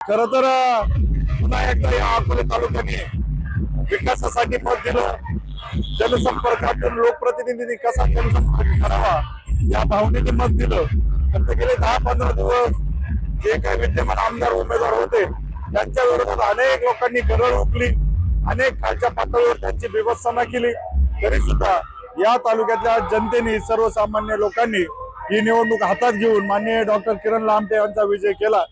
खर तर पुन्हा एकदा या अकोले तालुक्याने विकासासाठी मत दिलं. जनसंपर्कातून लोकप्रतिनिधींनी कसा जनसंपर्क करावा या भावनेने मत दिलं. तर ते गेले दहा पंधरा दिवस जे काही विद्यमान आमदार उमेदवार होते त्यांच्या विरोधात अनेक लोकांनी गरळ उकली. अनेक खालच्या पातळीवर त्यांची व्यवस्था केली. तरी सुद्धा या तालुक्यातल्या जनतेने सर्वसामान्य लोकांनी ही निवडणूक हातात घेऊन माननीय डॉक्टर किरण लांबटे यांचा विजय केला.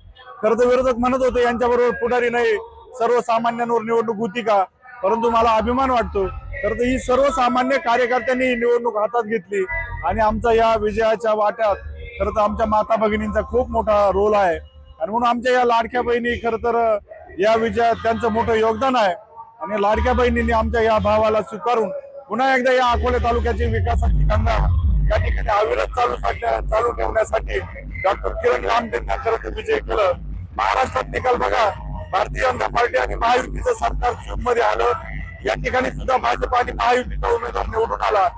खरं तर विरोधक म्हणत होते यांच्याबरोबर पुढारी नाही. सर्वसामान्यांवर निवडणूक होती का? परंतु मला अभिमान वाटतो. तर ही सर्वसामान्य कार्यकर्त्यांनी ही निवडणूक हातात घेतली. आणि आमचा या विजयाच्या वाट्यात खरं तर आमच्या माता भगिनींचा खूप मोठा रोल आहे. आणि म्हणून आमच्या या लाडक्या बहिणी खरं तर या विजयात त्यांचं मोठं योगदान आहे. आणि लाडक्या बहिणींनी आमच्या या भावाला स्वीकारून पुन्हा एकदा या अकोले तालुक्याची विकासाची गंगा या ठिकाणी अविरत चालू चालू ठेवण्यासाठी डॉक्टर किरण रामदेंना खरं विजय केलं महाराष्ट्रात निकाल बघा. भारतीय जनता पार्टी आणि महायुतीचं सरकारमध्ये आलं. या ठिकाणी सुद्धा भाजप आणि महायुतीचा उमेदवार निवडून आला.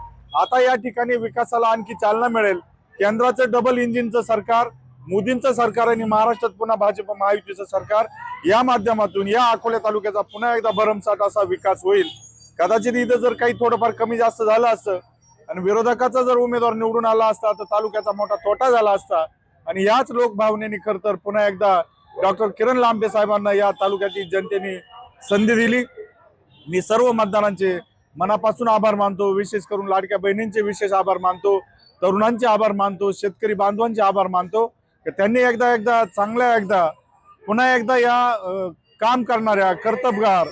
आता या ठिकाणी विकासाला आणखी चालना मिळेल. केंद्राचं डबल इंजिनचं सरकार मोदींचं सरकार आणि महाराष्ट्रात पुन्हा भाजप महायुतीचं सरकार या माध्यमातून या अकोले तालुक्याचा पुन्हा एकदा भरमसाठ असा विकास होईल. कदाचित इथं जर काही थोडंफार कमी जास्त झालं असतं आणि विरोधकाचा जर उमेदवार निवडून आला असता तर तालुक्याचा मोठा तोटा झाला असता आणि याच लोकभावनेने खर तर पुन्हा एकदा डॉक्टर किरण लांबे साहेबांना या तालुक्यातील जनतेने संधी दिली. मी सर्व मतदारांचे मनापासून आभार मानतो. विशेष करून लाडक्या बहिणींचे विशेष आभार मानतो. तरुणांचे आभार मानतो. शेतकरी बांधवांचे आभार मानतो. की त्यांनी एकदा एकदा चांगल्या एकदा पुन्हा एकदा या काम करणाऱ्या कर्तबगार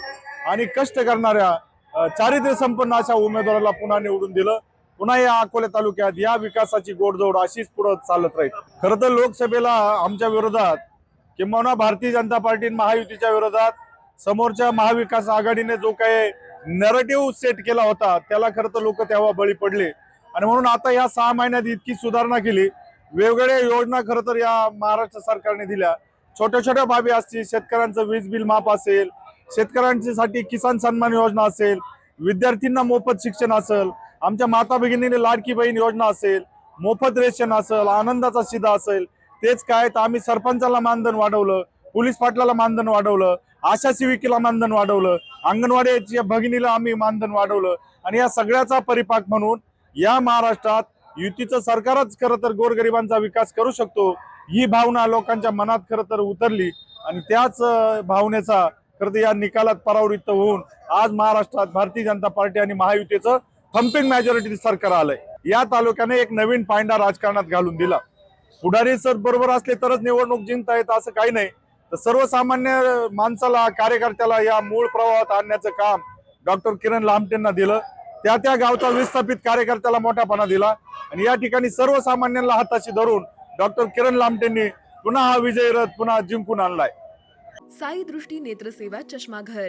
आणि कष्ट करणाऱ्या चारित्र्य संपन्न अशा उमेदवाराला पुन्हा निवडून दिलं. पुन्हा या अकोले तालुक्यात या विकासाची गोडजोड अशीच पुढे चालत राहील. खरं तर लोकसभेला आमच्या विरोधात किंवा भारतीय जनता पार्टी महायुतीच्या विरोधात समोरच्या महाविकास आघाडीने जो काही नरेटिव्ह सेट केला होता त्याला खरं तर लोक तेव्हा बळी पडले. आणि म्हणून आता या सहा महिन्यात इतकी सुधारणा केली. वेगवेगळ्या योजना खरं तर या महाराष्ट्र सरकारने दिल्या. छोट्या छोट्या बाबी असतील शेतकऱ्यांचं वीज बिल माफ असेल शेतकऱ्यांसाठी किसान सन्मान योजना असेल विद्यार्थ्यांना मोफत शिक्षण असेल आमच्या माता भगिनीने लाडकी बहीण योजना असेल मोफत रेशन असेल आनंदाचा शिधा असेल तेच काय तर आम्ही सरपंचाला मानधन वाढवलं पोलीस पाटलाला मानधन वाढवलं आशा सेविकेला मानधन वाढवलं अंगणवाडीच्या भगिनीला आम्ही मानधन वाढवलं. आणि या सगळ्याचा परिपाक म्हणून या महाराष्ट्रात युतीचं सरकारच खरं तर गोरगरिबांचा विकास करू शकतो ही भावना लोकांच्या मनात खरं तर उतरली. आणि त्याच भावनेचा खरं तर या निकालात परावृत्त होऊन आज महाराष्ट्रात भारतीय जनता पार्टी आणि महायुतीचं थंपिंग मॅजॉरिटी सरकार आलंय. या तालुक्याने एक नवीन पायंडा राजकारणात घालून दिला. पुढारी सर बरोबर असले तरच निवडणूक जिंकता येत असं काही नाही. तर सर्वसामान्य माणसाला कार्यकर्त्याला या मूळ प्रवाहात आणण्याचं काम डॉक्टर किरण लामटेंना दिलं. त्या त्या गावचा विस्थापित कार्यकर्त्याला मोठापणा दिला. आणि या ठिकाणी सर्वसामान्यांना हाताशी धरून डॉक्टर किरण लामटेंनी पुन्हा हा विजय रथ पुन्हा जिंकून आणलाय. साई दृष्टी नेत्रसेवा चष्माघर.